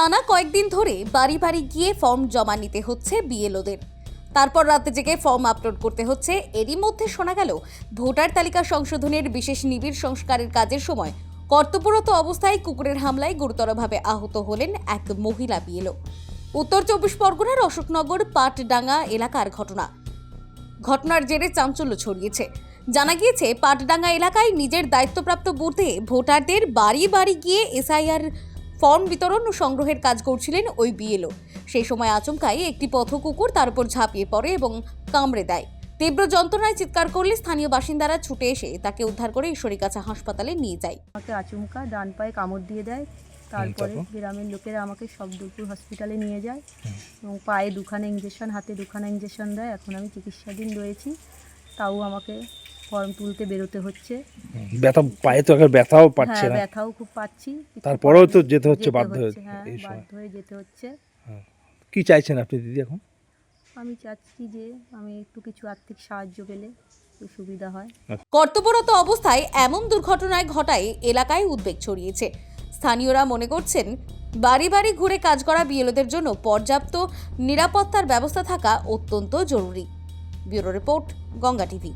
টানা কয়েকদিন ধরে বাড়ি বাড়ি গিয়ে ফর্ম জমা নিতে হচ্ছে বিএলওদের। তারপর রাতে জেগে ফর্ম আপলোড করতে হচ্ছে। এরই মধ্যে শোনা গেল, ভোটার তালিকা সংশোধনের বিশেষ নিবিড় সংস্কারের কাজের সময় কর্তব্যরত অবস্থায় কুকুরের হামলায় গুরুতরভাবে আহত হলেন এক মহিলা বিএলও। উত্তর চব্বিশ পরগনার অশোকনগর পাটডাঙ্গা এলাকার ঘটনা। ঘটনার জেরে চাঞ্চল্য ছড়িয়েছে। জানা গিয়েছে, পাটডাঙ্গা এলাকায় নিজের দায়িত্বপ্রাপ্ত বুথে ভোটারদের বাড়ি বাড়ি গিয়ে এসআইআর ফর্ম বিতরণ ও সংগ্রহের কাজ করছিলেন ওই বিএলও। সেই সময় আচমকাই একটি পথ কুকুর তার উপর ঝাঁপিয়ে পড়ে এবং কামড়ে দেয়। তীব্র যন্ত্রণায় চিৎকার করলে স্থানীয় বাসিন্দারা ছুটে এসে তাকে উদ্ধার করে ঈশ্বরীকাছা হাসপাতালে নিয়ে যায়। আমাকে আচমকা ডান পায়ে কামড় দিয়ে দেয় তারপরে গ্রামের লোকেরা আমাকে সব শব্দপুর হসপিটালে নিয়ে যায় এবং পায়ে দুখানা ইঞ্জেকশন হাতে দুখানা ইঞ্জেকশন দেয়। এখন আমি চিকিৎসাধীন রয়েছি তাও আমাকে ফর্ম তুলতে বেরোতে হচ্ছে। ব্যথা পায়ে তো এখন ব্যথাও পাচ্ছে হ্যাঁ না। ব্যথাও খুব পাচ্ছি। তারপরেও তো যেতে হচ্ছে বাধ্য হয়ে হ্যাঁ এই সময়। বাধ্য হয়ে যেতে হচ্ছে। কি চাইছেন আপনি দিদি এখন? আমি চাচ্ছি যে আমি একটু কিছু আর্থিক সাহায্য পেলে সুবিধা হয়। কর্তব্যরত অবস্থায় এমন দুর্ঘটনায় ঘটায় এলাকায় উদ্বেগ ছড়িয়েছে। স্থানীয়রা মনে করছেন বাড়ি বাড়ি ঘুরে কাজ করা বিএলওদের জন্য পর্যাপ্ত নিরাপত্তার ব্যবস্থা থাকা অত্যন্ত জরুরি। Bureau report Ganga TV.